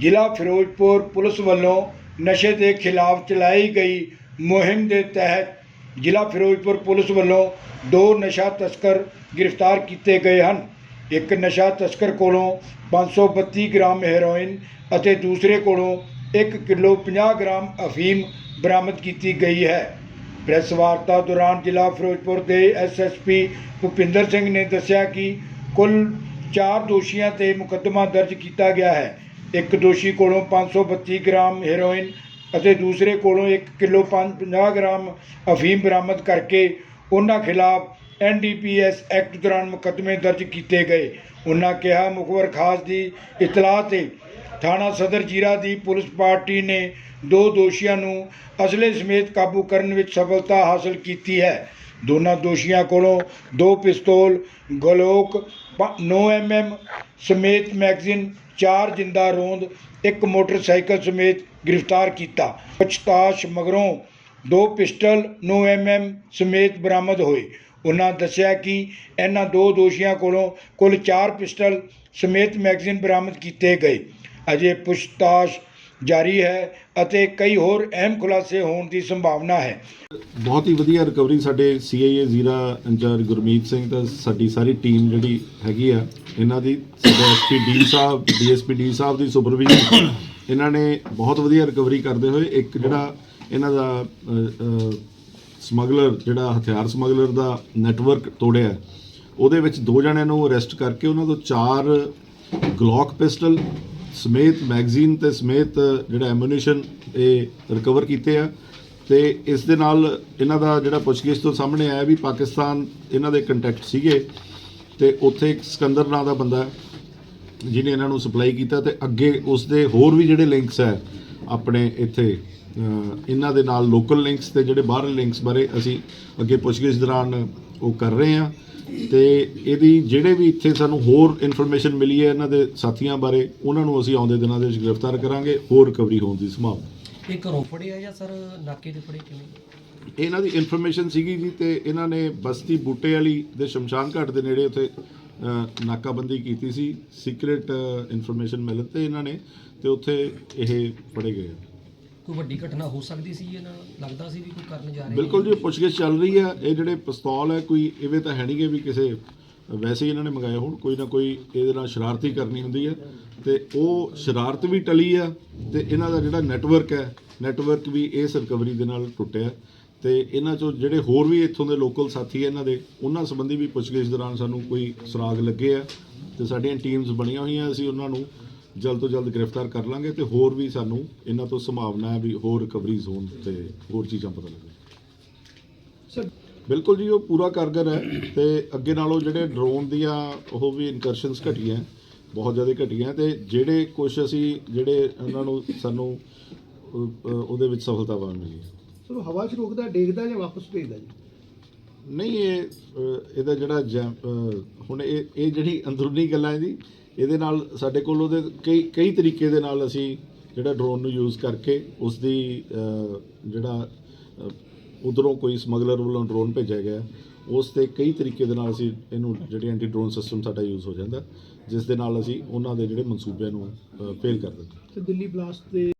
ਜ਼ਿਲ੍ਹਾ ਫਿਰੋਜ਼ਪੁਰ ਪੁਲਿਸ ਵੱਲੋਂ ਨਸ਼ੇ ਦੇ ਖਿਲਾਫ ਚਲਾਈ ਗਈ ਮੁਹਿੰਮ ਦੇ ਤਹਿਤ ਜ਼ਿਲ੍ਹਾ ਫਿਰੋਜ਼ਪੁਰ ਪੁਲਿਸ ਵੱਲੋਂ ਦੋ ਨਸ਼ਾ ਤਸਕਰ ਗ੍ਰਿਫਤਾਰ ਕੀਤੇ ਗਏ ਹਨ। ਇੱਕ ਨਸ਼ਾ ਤਸਕਰ ਕੋਲੋਂ 532 ਗ੍ਰਾਮ ਹੈਰੋਇਨ ਅਤੇ ਦੂਸਰੇ ਕੋਲੋਂ 1 ਕਿਲੋ 50 ਗ੍ਰਾਮ ਅਫੀਮ ਬਰਾਮਦ ਕੀਤੀ ਗਈ ਹੈ। ਪ੍ਰੈਸ ਵਾਰਤਾ ਦੌਰਾਨ ਜ਼ਿਲ੍ਹਾ ਫਿਰੋਜ਼ਪੁਰ ਦੇ ਐਸਐਸਪੀ ਭੁਪਿੰਦਰ ਸਿੰਘ ਨੇ ਦੱਸਿਆ ਕਿ ਕੁੱਲ 4 ਦੋਸ਼ੀਆਂ ਤੇ ਮੁਕੱਦਮਾ ਦਰਜ ਕੀਤਾ ਗਿਆ ਹੈ। ਇੱਕ ਦੋਸ਼ੀ ਕੋਲੋਂ 532 ਗ੍ਰਾਮ ਹੈਰੋਇਨ ਅਤੇ ਦੂਸਰੇ ਕੋਲੋਂ 1 ਕਿਲੋ 50 ਗ੍ਰਾਮ ਅਫੀਮ ਬਰਾਮਦ ਕਰਕੇ ਉਹਨਾਂ ਖਿਲਾਫ ਐਨਡੀਪੀਐਸ ਐਕਟ ਦੌਰਾਨ ਮੁਕੱਦਮੇ ਦਰਜ ਕੀਤੇ ਗਏ। ਉਹਨਾਂ ਕਿਹਾ, ਮੁਖਬਰ ਖਾਸ ਦੀ ਇਤਲਾਹ ਤੇ ਥਾਣਾ ਸਦਰ ਜੀਰਾ ਦੀ ਪੁਲਿਸ ਪਾਰਟੀ ਨੇ ਦੋ ਦੋਸ਼ੀਆਂ ਨੂੰ ਅਸਲੇ ਸਮੇਤ ਕਾਬੂ ਕਰਨ ਵਿੱਚ ਸਫਲਤਾ ਹਾਸਲ ਕੀਤੀ ਹੈ। ਦੋਨਾਂ ਦੋਸ਼ੀਆਂ ਕੋਲੋਂ ਦੋ ਪਿਸਤੌਲ, ਗਲੋਕ 9 ਐਮਐਮ ਸਮੇਤ ਮੈਗਜ਼ੀਨ ਚਾਰ ਜਿੰਦਾ ਰੋਂਦ, ਇੱਕ ਮੋਟਰਸਾਈਕਲ ਸਮੇਤ ਗ੍ਰਿਫਤਾਰ ਕੀਤਾ। ਪੁੱਛਤਾਛ ਮਗਰੋਂ ਦੋ ਪਿਸਟਲ 9 ਐਮਐਮ ਸਮੇਤ ਬਰਾਮਦ ਹੋਏ। ਉਹਨਾਂ ਦੱਸਿਆ ਕਿ ਇਹਨਾਂ ਦੋ ਦੋਸ਼ੀਆਂ ਕੋਲੋਂ ਕੁੱਲ 4 ਪਿਸਟਲ ਸਮੇਤ ਮੈਗਜ਼ੀਨ ਬਰਾਮਦ ਕੀਤੇ ਗਏ। ਅਜੇ ਪੁੱਛਤਾਛ ਜਾਰੀ ਹੈ ਅਤੇ ਕਈ ਹੋਰ ਅਹਿਮ ਖੁਲਾਸੇ ਹੋਣ ਦੀ ਸੰਭਾਵਨਾ ਹੈ। ਬਹੁਤ ਹੀ ਵਧੀਆ ਰਿਕਵਰੀ ਸਾਡੇ ਸੀਆਈਏ ਜ਼ੀਰਾ ਇੰਚਾਰਜ ਗੁਰਮੀਤ ਸਿੰਘ ਤੇ ਸਾਡੀ ਸਾਰੀ ਟੀਮ ਜਿਹੜੀ ਹੈਗੀ ਆ, ਇਹਨਾਂ ਦੀ, ਸਾਡੇ ਐਸਪੀ ਡੀ ਸਾਹਿਬ, ਡੀਐਸਪੀ ਡੀ ਸਾਹਿਬ ਦੀ ਸੁਪਰਵਿਜ਼ਨ ਇਹਨਾਂ ਨੇ ਬਹੁਤ ਵਧੀਆ ਰਿਕਵਰੀ ਕਰਦੇ ਹੋਏ ਇੱਕ ਜਿਹੜਾ ਇਹਨਾਂ ਦਾ ਸਮਗਲਰ, ਜਿਹੜਾ ਹਥਿਆਰ ਸਮਗਲਰ ਦਾ ਨੈਟਵਰਕ ਤੋੜਿਆ। ਉਹਦੇ ਵਿੱਚ ਦੋ ਜਣਿਆਂ ਨੂੰ ਅਰੈਸਟ ਕਰਕੇ ਉਹਨਾਂ ਤੋਂ ਚਾਰ ਗਲੌਕ ਪਿਸਟਲ ਸਮੇਤ ਮੈਗਜ਼ੀਨ ਤੇ ਸਮੇਤ ਜਿਹੜਾ ਐਮੂਨੀਸ਼ਨ ਇਹ ਰਿਕਵਰ ਕੀਤੇ ਆ ਤੇ ਇਸ ਦੇ ਨਾਲ ਇਹਨਾਂ ਦਾ ਜਿਹੜਾ ਪੁੱਛਗਿੱਛ ਤੋਂ ਸਾਹਮਣੇ ਆਇਆ ਵੀ ਪਾਕਿਸਤਾਨ ਇਹਨਾਂ ਦੇ ਕੰਟੈਕਟ ਸੀਗੇ ਤੇ ਉੱਥੇ ਇੱਕ ਸਿਕੰਦਰ ਨਾਂ ਦਾ ਬੰਦਾ ਜਿਹਨੇ ਇਹਨਾਂ ਨੂੰ ਸਪਲਾਈ ਕੀਤਾ ਤੇ ਅੱਗੇ ਉਸ ਦੇ ਹੋਰ ਵੀ ਜਿਹੜੇ ਲਿੰਕਸ ਹੈ ਆਪਣੇ ਇੱਥੇ ਇਹਨਾਂ ਦੇ ਨਾਲ ਲੋਕਲ ਲਿੰਕਸ ਤੇ ਜਿਹੜੇ ਬਾਹਰਲੇ ਲਿੰਕਸ ਬਾਰੇ ਅਸੀਂ ਅੱਗੇ ਪੁੱਛਗਿੱਛ ਦੌਰਾਨ ਉਹ ਕਰ ਰਹੇ ਹਾਂ। ਤੇ ਇਹਦੀ ਜਿਹੜੇ ਵੀ ਇੱਥੇ ਸਾਨੂੰ ਹੋਰ ਇਨਫੋਰਮੇਸ਼ਨ ਮਿਲੀ ਹੈ ਇਹਨਾਂ ਦੇ ਸਾਥੀਆਂ ਬਾਰੇ ਉਹਨਾਂ ਨੂੰ ਅਸੀਂ ਆਉਂਦੇ ਦਿਨਾਂ ਦੇ ਵਿੱਚ ਗ੍ਰਿਫਤਾਰ ਕਰਾਂਗੇ ਹੋਰ ਰਿਕਵਰੀ ਹੋਣ ਦੀ ਸੰਭਾਵਨਾ। ਇਹ ਘਰੋਂ ਫੜੇ ਆ ਜਾਂ ਸਰ ਨਾਕੇ ਤੇ ਫੜੇ ਕਿਵੇਂ? ਇਹਨਾਂ ਦੀ ਇਨਫੋਰਮੇਸ਼ਨ ਸੀਗੀ ਜੀ ਤੇ ਇਹਨਾਂ ਨੇ ਬਸਤੀ ਬੂਟੇ ਵਾਲੀ ਦੇ ਸ਼ਮਸ਼ਾਨ ਘਾਟ ਦੇ ਨੇੜੇ ਉੱਥੇ ਅ, ਨਾਕਾਬੰਦੀ ਕੀਤੀ ਸੀ ਸੀਕ੍ਰੀਟ ਇਨਫੋਰਮੇਸ਼ਨ ਮਿਲਣ ਤੇ ਇਹਨਾਂ ਨੇ ਤੇ ਉੱਥੇ ਇਹ ਫੜੇ ਗਏ ਕੋਈ ਵੱਡੀ ਘਟਨਾ ਹੋ ਸਕਦੀ ਸੀ ਇਹਨਾਂ ਲੱਗਦਾ ਸੀ ਵੀ ਕੋਈ ਕਰਨ ਜਾ ਰਹੇ ਬਿਲਕੁਲ ਜੀ ਪੁੱਛਗਿੱਛ ਚੱਲ ਰਹੀ ਹੈ। ਇਹ ਜਿਹੜੇ ਪਿਸਤੌਲ ਹੈ ਕੋਈ ਇਵੇਂ ਤਾਂ ਹੈ ਨਹੀਂਗੇ ਵੀ ਕਿਸੇ ਵੈਸੇ ਹੀ ਇਹਨਾਂ ਨੇ ਮੰਗਾਏ ਹੋਣ। ਕੋਈ ਨਾ ਕੋਈ ਇਹਦੇ ਨਾਲ ਸ਼ਰਾਰਤੀ ਕਰਨੀ ਹੁੰਦੀ ਹੈ। ਤੇ ਉਹ ਸ਼ਰਾਰਤ ਵੀ ਟਲੀ ਆ ਤੇ ਇਹਨਾਂ ਦਾ ਜਿਹੜਾ ਨੈਟਵਰਕ ਹੈ ਨੈਟਵਰਕ ਵੀ ਇਸ ਰਿਕਵਰੀ ਦੇ ਨਾਲ ਟੁੱਟਿਆ। ਤੇ ਇਹਨਾਂ ਚੋਂ ਜਿਹੜੇ ਹੋਰ ਵੀ ਇੱਥੋਂ ਦੇ ਲੋਕਲ ਸਾਥੀ ਇਹਨਾਂ ਦੇ ਉਹਨਾਂ ਸੰਬੰਧੀ ਵੀ ਪੁੱਛਗਿੱਛ ਦੌਰਾਨ ਸਾਨੂੰ ਕੋਈ ਸੁਰਾਗ ਲੱਗੇ ਆ। ਤੇ ਸਾਡੀਆਂ ਟੀਮਸ ਬਣੀਆਂ ਹੋਈਆਂ ਅਸੀਂ ਉਹਨਾਂ ਨੂੰ। ਜਲਦ ਤੋਂ ਜਲਦ ਗ੍ਰਿਫਤਾਰ ਕਰ ਲਾਂਗੇ ਤੇ ਹੋਰ ਵੀ ਸਾਨੂੰ ਇਹਨਾਂ ਤੋਂ ਸੰਭਾਵਨਾ ਹੈ ਵੀ ਹੋਰ ਰਿਕਵਰੀਜ਼ ਹੋਣ ਤੇ ਹੋਰ ਚੀਜ਼ਾਂ ਪਤਾ ਲੱਗਣ। ਬਿਲਕੁਲ ਜੀ ਉਹ ਪੂਰਾ ਕਾਰਗਰ ਹੈ ਤੇ ਅੱਗੇ ਨਾਲੋਂ ਜਿਹੜੇ ਡਰੋਨ ਦੀਆਂ ਉਹ ਵੀ ਇਨਕਰਸ਼ਨਸ ਘਟੀਆਂ ਬਹੁਤ ਜ਼ਿਆਦਾ ਘਟੀਆਂ ਤੇ ਜਿਹੜੇ ਕੁਝ ਅਸੀਂ ਜਿਹੜੇ ਉਹਨਾਂ ਨੂੰ ਸਾਨੂੰ ਉਹਦੇ ਵਿੱਚ ਸਫਲਤਾ ਮਿਲੀ ਹੈ। ਚਲੋ ਹਵਾ 'ਚ ਰੋਕਦਾ ਡੇਗਦਾ ਜਾਂ ਵਾਪਸ ਭੇਜਦਾ ਜੀ? ਨਹੀਂ ਇਹ ਇਹਦਾ ਜਿਹੜਾ ਹੁਣ ਇਹ ਇਹ ਜਿਹੜੀ ਅੰਦਰੂਨੀ ਗੱਲਾਂ ਹੈ ਜੀ ਇਹਦੇ ਨਾਲ ਸਾਡੇ ਕੋਲ ਉਹਦੇ ਕਈ ਕਈ ਤਰੀਕੇ ਦੇ ਨਾਲ ਅਸੀਂ ਜਿਹੜਾ ਡਰੋਨ ਨੂੰ ਯੂਜ਼ ਕਰਕੇ ਉਸ ਦੀ ਜਿਹੜਾ ਉਧਰੋਂ ਕੋਈ ਸਮਗਲਰ ਵੱਲੋਂ ਡਰੋਨ ਭੇਜਿਆ ਗਿਆ, ਉਸ ਤੇ ਕਈ ਤਰੀਕੇ ਦੇ ਨਾਲ ਅਸੀਂ ਇਹਨੂੰ ਜਿਹੜੇ ਐਂਟੀ ਡਰੋਨ ਸਿਸਟਮ ਸਾਡਾ ਯੂਜ਼ ਹੋ ਜਾਂਦਾ, ਜਿਸ ਦੇ ਨਾਲ ਅਸੀਂ ਉਹਨਾਂ ਦੇ ਜਿਹੜੇ ਮਨਸੂਬਿਆਂ ਨੂੰ ਫੇਲ ਕਰ ਦਿੰਦੇ ਤੇ ਦਿੱਲੀ ਬਲਾਸਟ ਦੇ